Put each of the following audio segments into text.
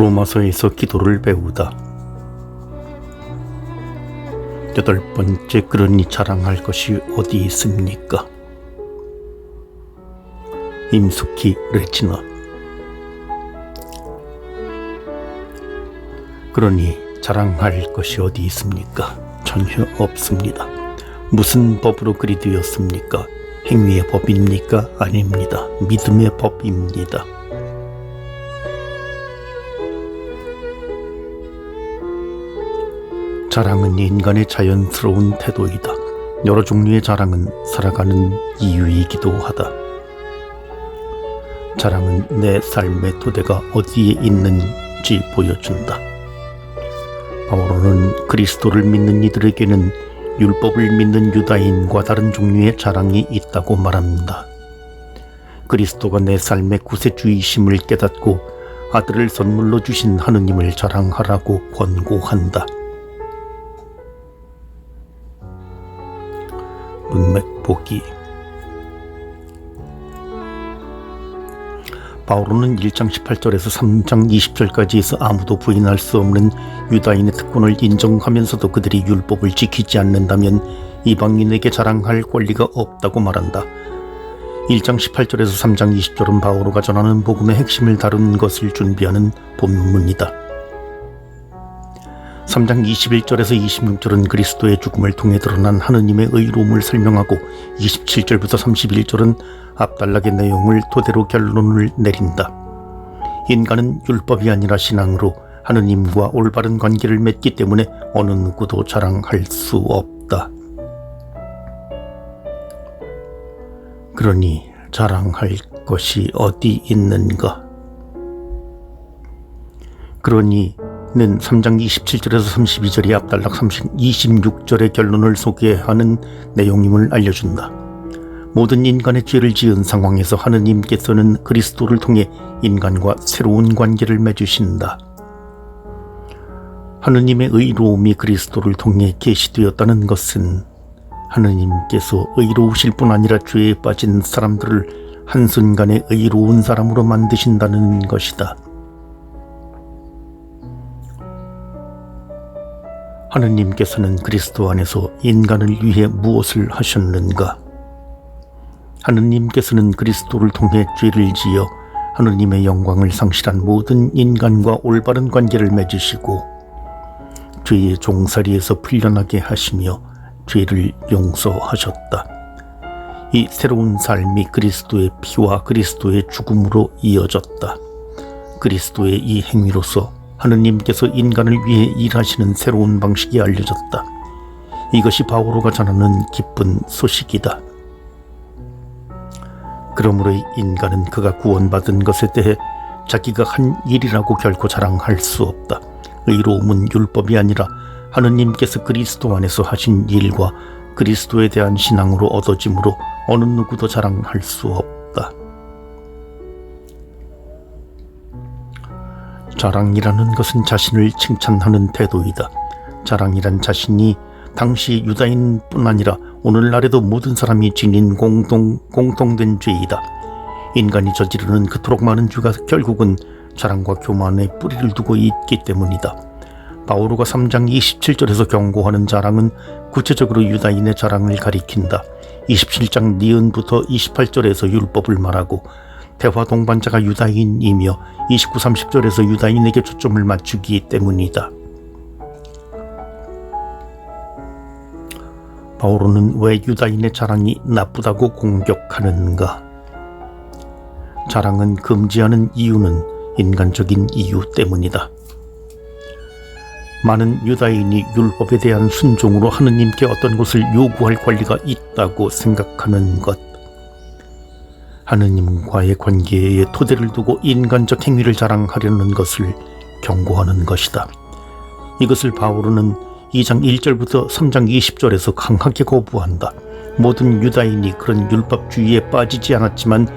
로마서에서 기도를 배우다. 여덟 번째 그러니 자랑할 것이 어디 있습니까? 임숙희 레치너 그러니 자랑할 것이 어디 있습니까? 전혀 없습니다. 무슨 법으로 그리 되었습니까? 행위의 법입니까? 아닙니다. 믿음의 법입니다. 자랑은 인간의 자연스러운 태도이다. 여러 종류의 자랑은 살아가는 이유이기도 하다. 자랑은 내 삶의 토대가 어디에 있는지 보여준다. 바오로는 그리스도를 믿는 이들에게는 율법을 믿는 유다인과 다른 종류의 자랑이 있다고 말합니다. 그리스도가 내 삶의 구세주이심을 깨닫고 아들을 선물로 주신 하느님을 자랑하라고 권고한다. 문맥 보기 바오로는 1장 18절에서 3장 20절까지에서 아무도 부인할 수 없는 유다인의 특권을 인정하면서도 그들이 율법을 지키지 않는다면 이방인에게 자랑할 권리가 없다고 말한다. 1장 18절에서 3장 20절은 바오로가 전하는 복음의 핵심을 다룬 것을 준비하는 본문이다. 3장 21절에서 26절은 그리스도의 죽음을 통해 드러난 하느님의 의로움을 설명하고 27절부터 31절은 앞달락의 내용을 토대로 결론을 내린다. 인간은 율법이 아니라 신앙으로 하느님과 올바른 관계를 맺기 때문에 어느 누구도 자랑할 수 없다. 그러니 자랑할 것이 어디 있는가? 그러니 는 3장 27절에서 32절이 앞달락 30, 26절의 결론을 소개하는 내용임을 알려준다. 모든 인간의 죄를 지은 상황에서 하느님께서는 그리스도를 통해 인간과 새로운 관계를 맺으신다. 하느님의 의로움이 그리스도를 통해 계시되었다는 것은 하느님께서 의로우실 뿐 아니라 죄에 빠진 사람들을 한순간에 의로운 사람으로 만드신다는 것이다. 하느님께서는 그리스도 안에서 인간을 위해 무엇을 하셨는가? 하느님께서는 그리스도를 통해 죄를 지어 하느님의 영광을 상실한 모든 인간과 올바른 관계를 맺으시고 죄의 종살이에서 풀려나게 하시며 죄를 용서하셨다. 이 새로운 삶이 그리스도의 피와 그리스도의 죽음으로 이어졌다. 그리스도의 이 행위로서 하느님께서 인간을 위해 일하시는 새로운 방식이 알려졌다. 이것이 바오로가 전하는 기쁜 소식이다. 그러므로 인간은 그가 구원받은 것에 대해 자기가 한 일이라고 결코 자랑할 수 없다. 의로움은 율법이 아니라 하느님께서 그리스도 안에서 하신 일과 그리스도에 대한 신앙으로 얻어짐으로 어느 누구도 자랑할 수 없다. 자랑이라는 것은 자신을 칭찬하는 태도이다. 자랑이란 자신이 당시 유다인뿐 아니라 오늘날에도 모든 사람이 지닌 공동 공통된 죄이다. 인간이 저지르는 그토록 많은 죄가 결국은 자랑과 교만에 뿌리를 두고 있기 때문이다. 바오로가 3장 27절에서 경고하는 자랑은 구체적으로 유다인의 자랑을 가리킨다. 27장 니은부터 28절에서 율법을 말하고 대화 동반자가 유다인이며 29, 30절에서 유다인에게 초점을 맞추기 때문이다. 바오로는 왜 유다인의 자랑이 나쁘다고 공격하는가? 자랑은 금지하는 이유는 인간적인 이유 때문이다. 많은 유다인이 율법에 대한 순종으로 하느님께 어떤 것을 요구할 권리가 있다고 생각하는 것. 하느님과의 관계에 토대를 두고 인간적 행위를 자랑하려는 것을 경고하는 것이다. 이것을 바오로는 2장 1절부터 3장 20절에서 강하게 거부한다. 모든 유다인이 그런 율법주의에 빠지지 않았지만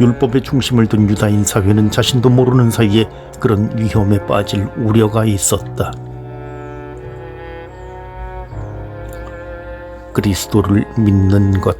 율법의 중심을 둔 유다인 사회는 자신도 모르는 사이에 그런 위험에 빠질 우려가 있었다. 그리스도를 믿는 것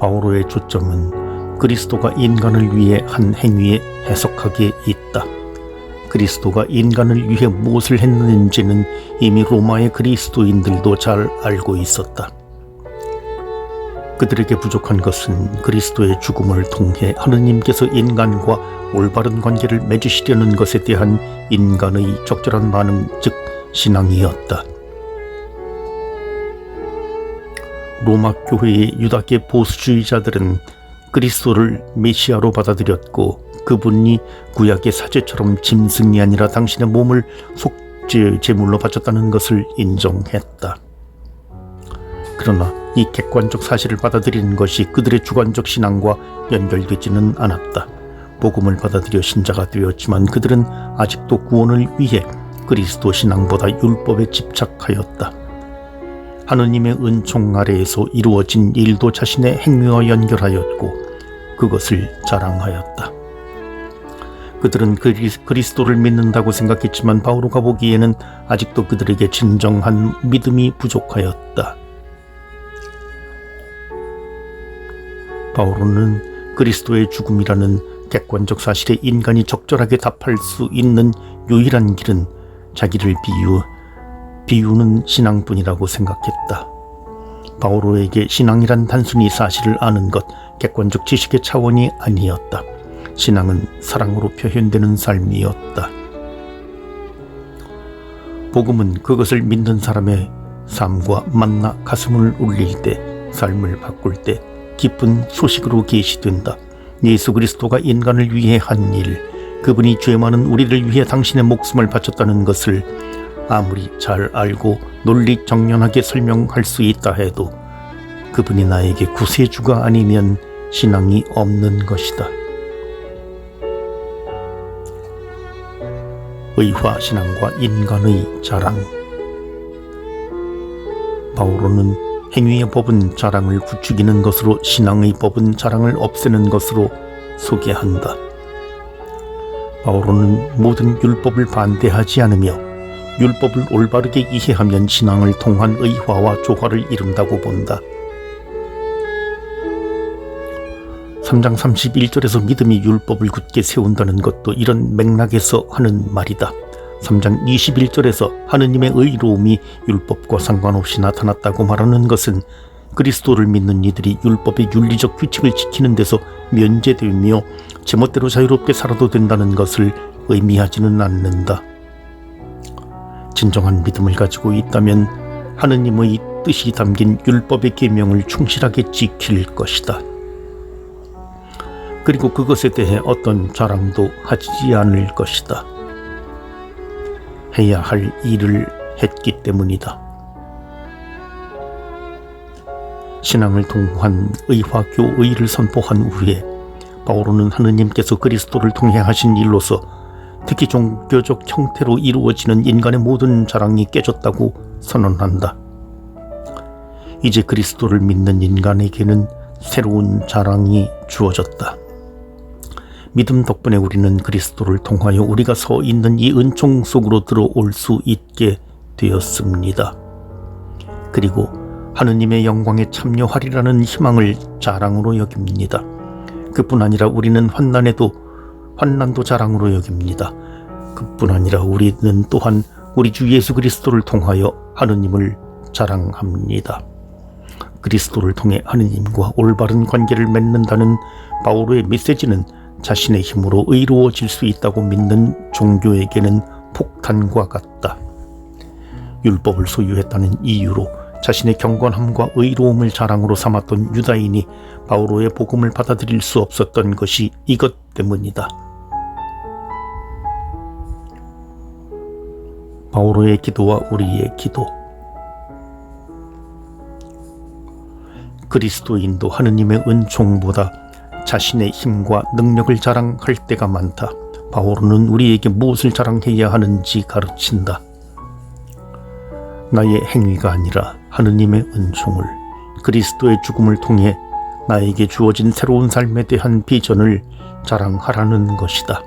바오로의 초점은 그리스도가 인간을 위해 한 행위에 해석하기에 있다. 그리스도가 인간을 위해 무엇을 했는지는 이미 로마의 그리스도인들도 잘 알고 있었다. 그들에게 부족한 것은 그리스도의 죽음을 통해 하느님께서 인간과 올바른 관계를 맺으시려는 것에 대한 인간의 적절한 반응, 즉 신앙이었다. 로마 교회의 유다계 보수주의자들은 그리스도를 메시아로 받아들였고 그분이 구약의 사제처럼 짐승이 아니라 당신의 몸을 속죄 제물로 바쳤다는 것을 인정했다. 그러나 이 객관적 사실을 받아들이는 것이 그들의 주관적 신앙과 연결되지는 않았다. 복음을 받아들여 신자가 되었지만 그들은 아직도 구원을 위해 그리스도 신앙보다 율법에 집착하였다. 하느님의 은총 아래에서 이루어진 일도 자신의 행위와 연결하였고 그것을 자랑하였다. 그들은 그리, 그리스도를 믿는다고 생각했지만 바오로가 보기에는 아직도 그들에게 진정한 믿음이 부족하였다. 바오로는 그리스도의 죽음이라는 객관적 사실에 인간이 적절하게 답할 수 있는 유일한 길은 자기를 비유, 비유는 신앙뿐이라고 생각했다. 바오로에게 신앙이란 단순히 사실을 아는 것, 객관적 지식의 차원이 아니었다. 신앙은 사랑으로 표현되는 삶이었다. 복음은 그것을 믿는 사람의 삶과 만나 가슴을 울릴 때, 삶을 바꿀 때 기쁜 소식으로 계시된다. 예수 그리스도가 인간을 위해 한 일, 그분이 죄 많은 우리를 위해 당신의 목숨을 바쳤다는 것을 아무리 잘 알고 논리 정연하게 설명할 수 있다 해도 그분이 나에게 구세주가 아니면 신앙이 없는 것이다. 의화 신앙과 인간의 자랑. 바오로는 행위의 법은 자랑을 부추기는 것으로 신앙의 법은 자랑을 없애는 것으로 소개한다. 바오로는 모든 율법을 반대하지 않으며 율법을 올바르게 이해하면 신앙을 통한 의화와 조화를 이룬다고 본다. 3장 31절에서 믿음이 율법을 굳게 세운다는 것도 이런 맥락에서 하는 말이다. 3장 21절에서 하느님의 의로움이 율법과 상관없이 나타났다고 말하는 것은 그리스도를 믿는 이들이 율법의 윤리적 규칙을 지키는 데서 면제되며 제멋대로 자유롭게 살아도 된다는 것을 의미하지는 않는다. 진정한 믿음을 가지고 있다면 하느님의 뜻이 담긴 율법의 계명을 충실하게 지킬 것이다. 그리고 그것에 대해 어떤 자랑도 하지 않을 것이다. 해야 할 일을 했기 때문이다. 신앙을 통한 의화교의를 선포한 후에 바오로는 하느님께서 그리스도를 통해 하신 일로서 특히 종교적 형태로 이루어지는 인간의 모든 자랑이 깨졌다고 선언한다. 이제 그리스도를 믿는 인간에게는 새로운 자랑이 주어졌다. 믿음 덕분에 우리는 그리스도를 통하여 우리가 서 있는 이 은총 속으로 들어올 수 있게 되었습니다. 그리고 하느님의 영광에 참여하리라는 희망을 자랑으로 여깁니다. 그뿐 아니라 우리는 환난에도 환난도 자랑으로 여깁니다. 그뿐 아니라 우리는 또한 우리 주 예수 그리스도를 통하여 하느님을 자랑합니다. 그리스도를 통해 하느님과 올바른 관계를 맺는다는 바오로의 메시지는 자신의 힘으로 의로워질 수 있다고 믿는 종교에게는 폭탄과 같다. 율법을 소유했다는 이유로 자신의 경건함과 의로움을 자랑으로 삼았던 유다인이 바오로의 복음을 받아들일 수 없었던 것이 이것 때문이다. 바오로의 기도와 우리의 기도. 그리스도인도 하느님의 은총보다 자신의 힘과 능력을 자랑할 때가 많다. 바오로는 우리에게 무엇을 자랑해야 하는지 가르친다. 나의 행위가 아니라 하느님의 은총을 그리스도의 죽음을 통해 나에게 주어진 새로운 삶에 대한 비전을 자랑하라는 것이다.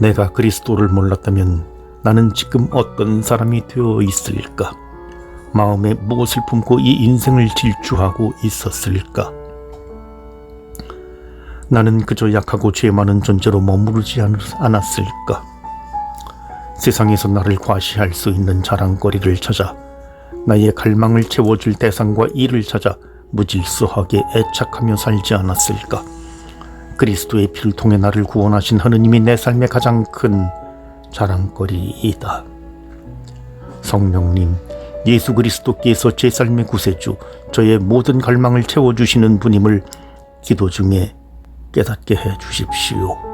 내가 그리스도를 몰랐다면 나는 지금 어떤 사람이 되어 있을까? 마음에 무엇을 품고 이 인생을 질주하고 있었을까? 나는 그저 약하고 죄 많은 존재로 머무르지 않- 않았을까? 세상에서 나를 과시할 수 있는 자랑거리를 찾아 나의 갈망을 채워줄 대상과 일을 찾아 무질서하게 애착하며 살지 않았을까? 그리스도의 피를 통해 나를 구원하신 하느님이 내 삶의 가장 큰 자랑거리이다. 성령님, 예수 그리스도께서 제 삶의 구세주, 저의 모든 갈망을 채워주시는 분임을 기도 중에 깨닫게 해 주십시오.